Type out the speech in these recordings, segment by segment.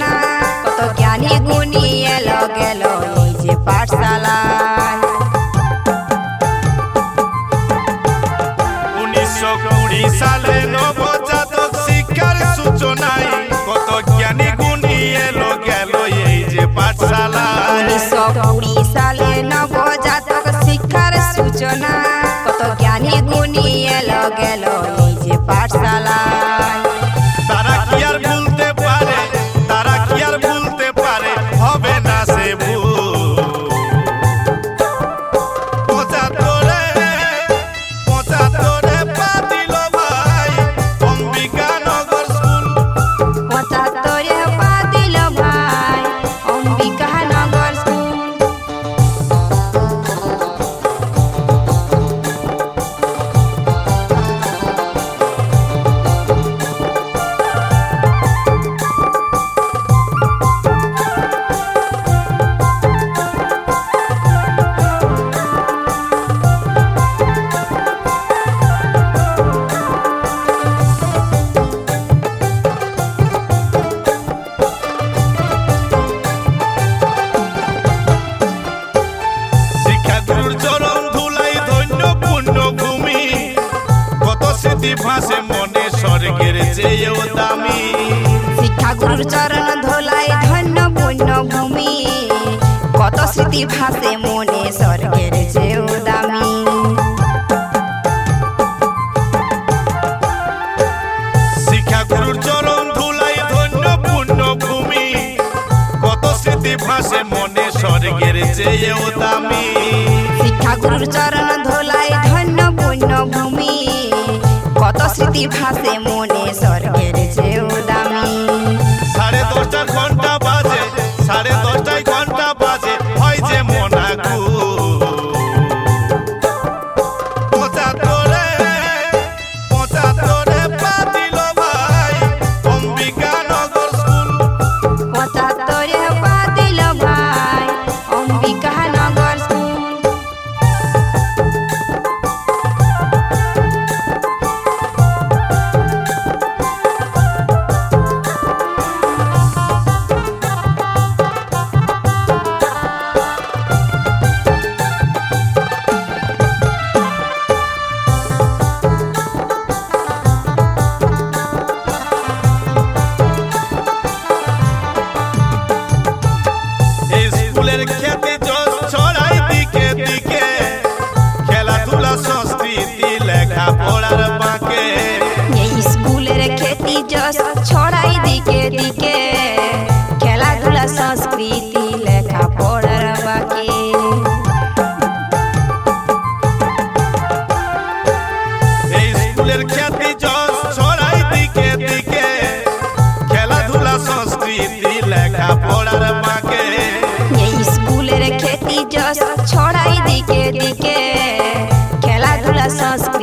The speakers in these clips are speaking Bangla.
না। কত জ্ঞানী গুণী এলো গেল নিজে পাঠশালায়। উনিশশো কুড়ি সালে নবজাতক শিক্ষার সূচনায় যে পাঠশালায়। কত জ্ঞানী ভাসে মনে ছড়াই দিকে দিকে খেলাধুলা সংস্কৃতি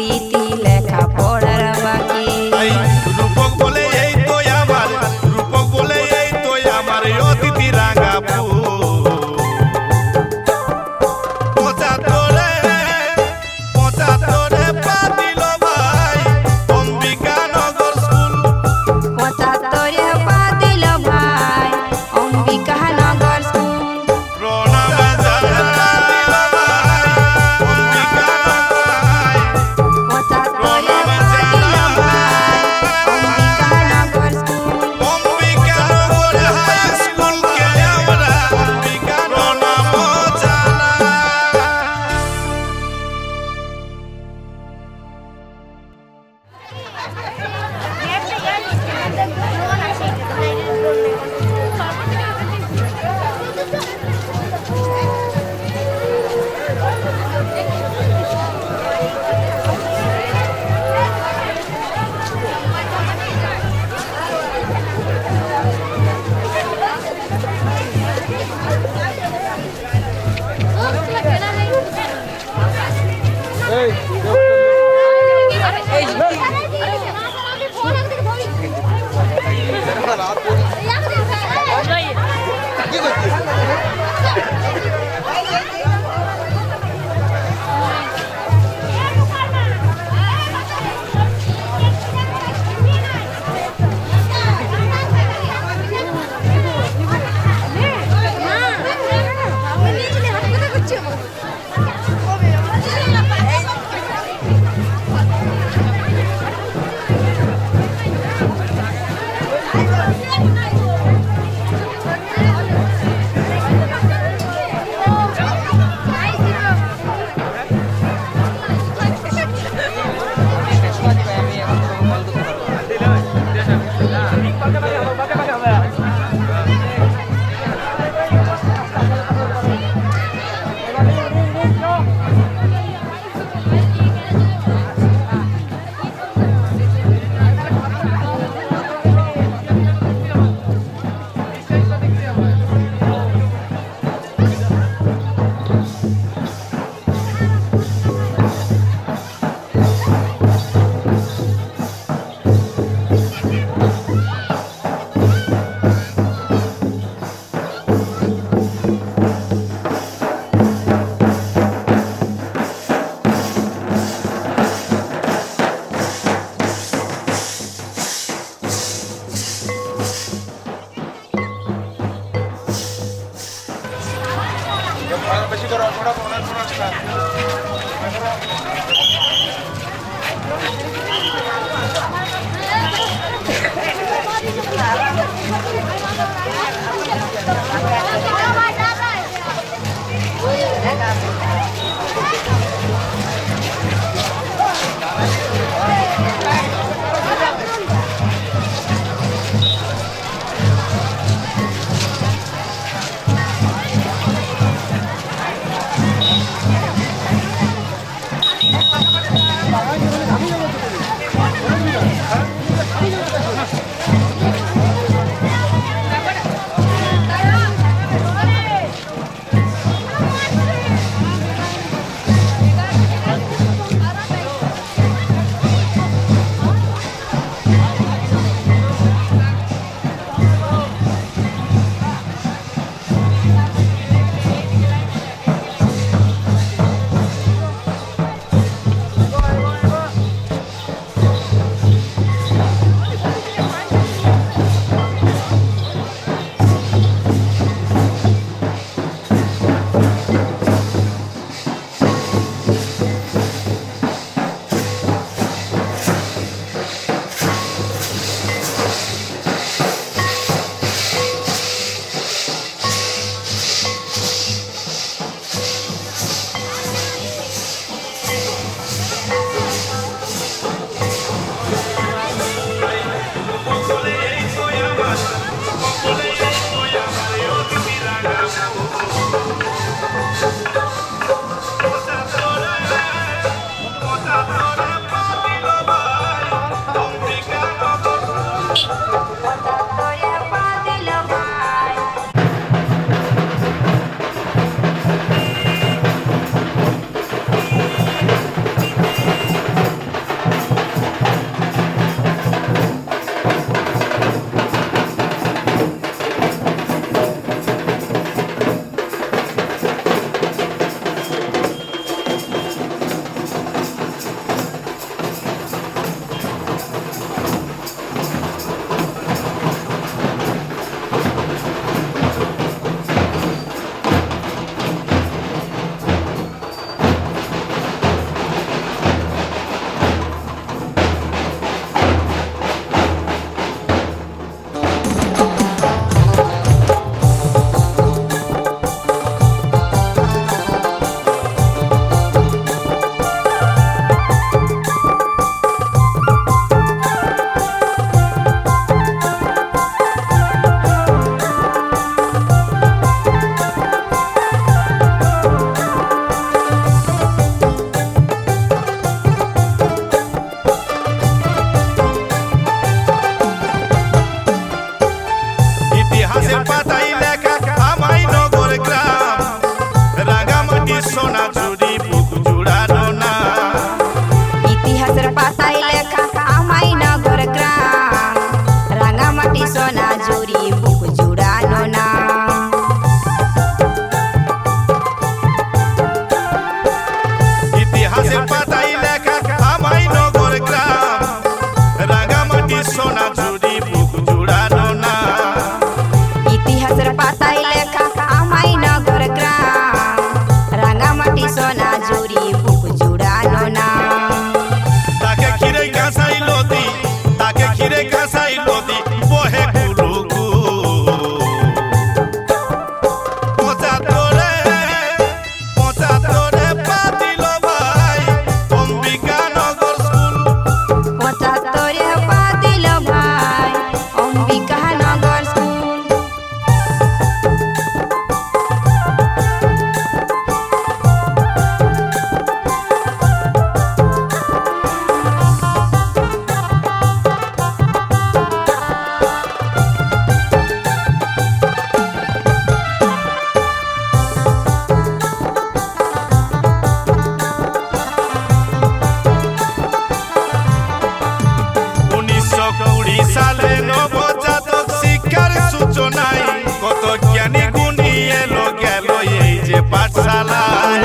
পাঠশালায়।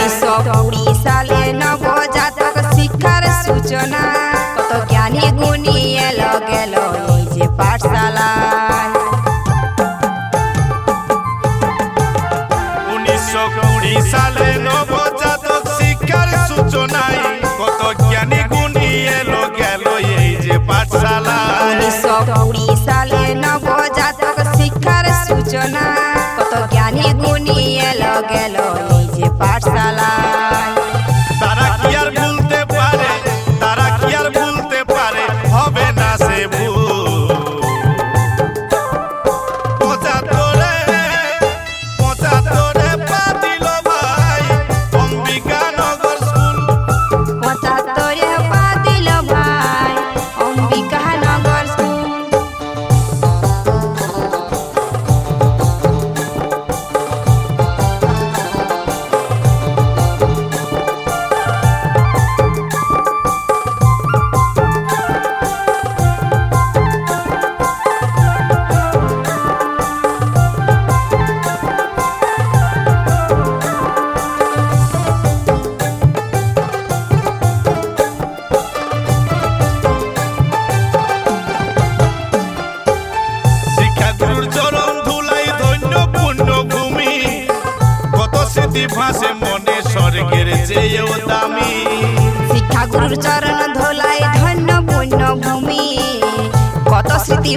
উড়িষ্যা সালে নবজাতক শিক্ষার সূচনা। কত জ্ঞানী গুণী এলো গেল এই যে পাঠশালায়। উনিশশো কুড়ি গেল নিজ পাঠশালা।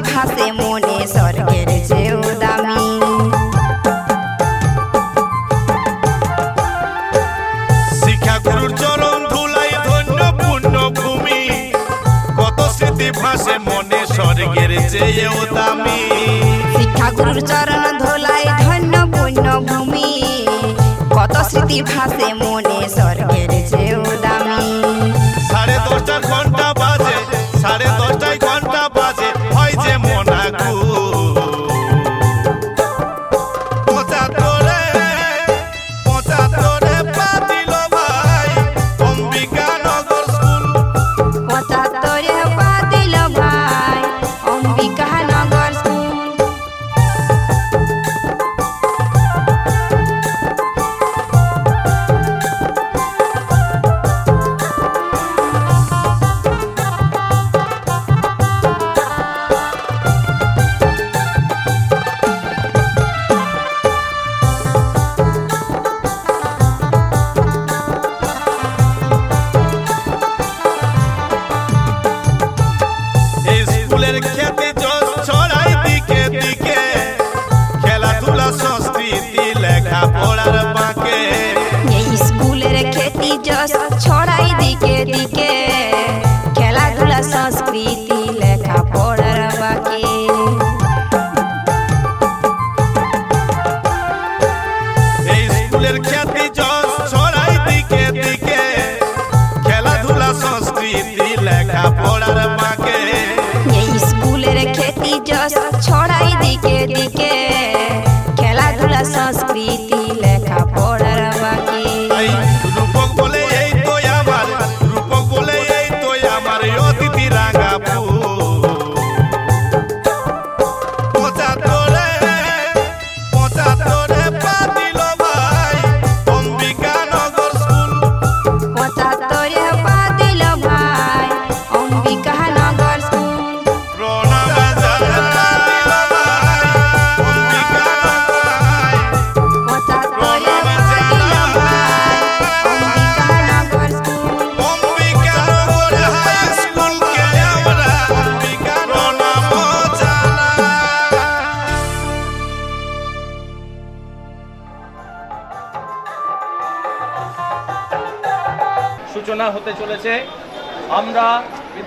ভাসে মনে স্বর্গের চেয়েও দামি। শিক্ষা গুরুর চরণ ধুলাই ধন্য পূর্ণ ভূমি কত স্মৃতি ভাসে মনে স্বর্গের চেয়েও দামি। শিক্ষা গুরুর চরণ ধুলাই ধন্য পূর্ণ ভূমি কত স্মৃতি ভাসে মনে স্বর্গের চেয়েও দামি।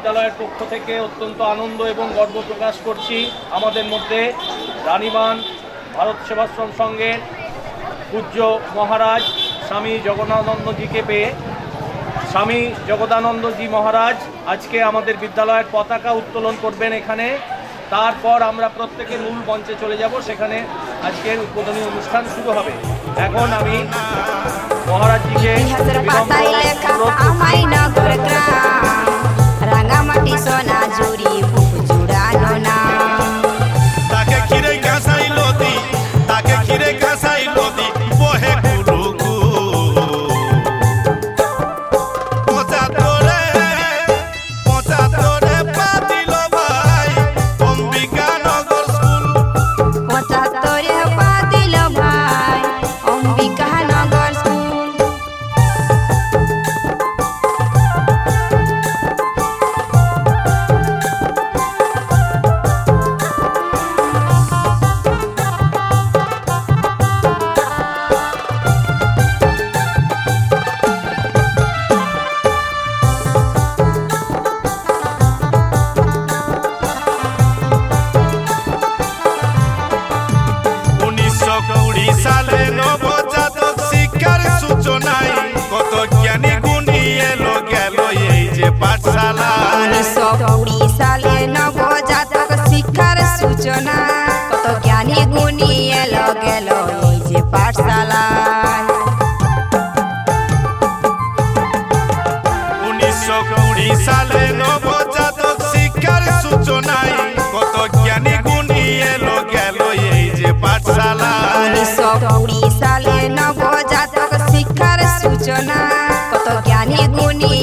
বিদ্যালয়ের পক্ষ থেকে অত্যন্ত আনন্দ এবং গর্ব প্রকাশ করছি। আমাদের মধ্যে রানীমান ভারত সেবাশ্রম সংঘের পূজ্য মহারাজ স্বামী জগন্নাথনন্দজিকে পেয়ে। স্বামী জগদানন্দজি মহারাজ আজকে আমাদের বিদ্যালয়ের পতাকা উত্তোলন করবেন এখানে। তারপর আমরা প্রত্যেকে মূল মঞ্চে চলে যাব সেখানে আজকের উদ্বোধনী অনুষ্ঠান শুরু হবে। এখন আমি মহারাজজিকে রাঙামাটি সোনা জুড়ি পাঠশালায়। উনিশশো কুড়ি সালে নবজাতক শিক্ষার সূচনা। কত জ্ঞানী গুণী এলো গেল এই যে পাঠশালায়। উনিশশো কুড়ি সালে নবজাতক শিক্ষার সূচনায় কত জ্ঞানী গুণী এলো গেল এই যে পাঠশালায়। উনিশশো কুড়ি সালে নবজাতক শিক্ষার সূচনা। কত জ্ঞানী গুণী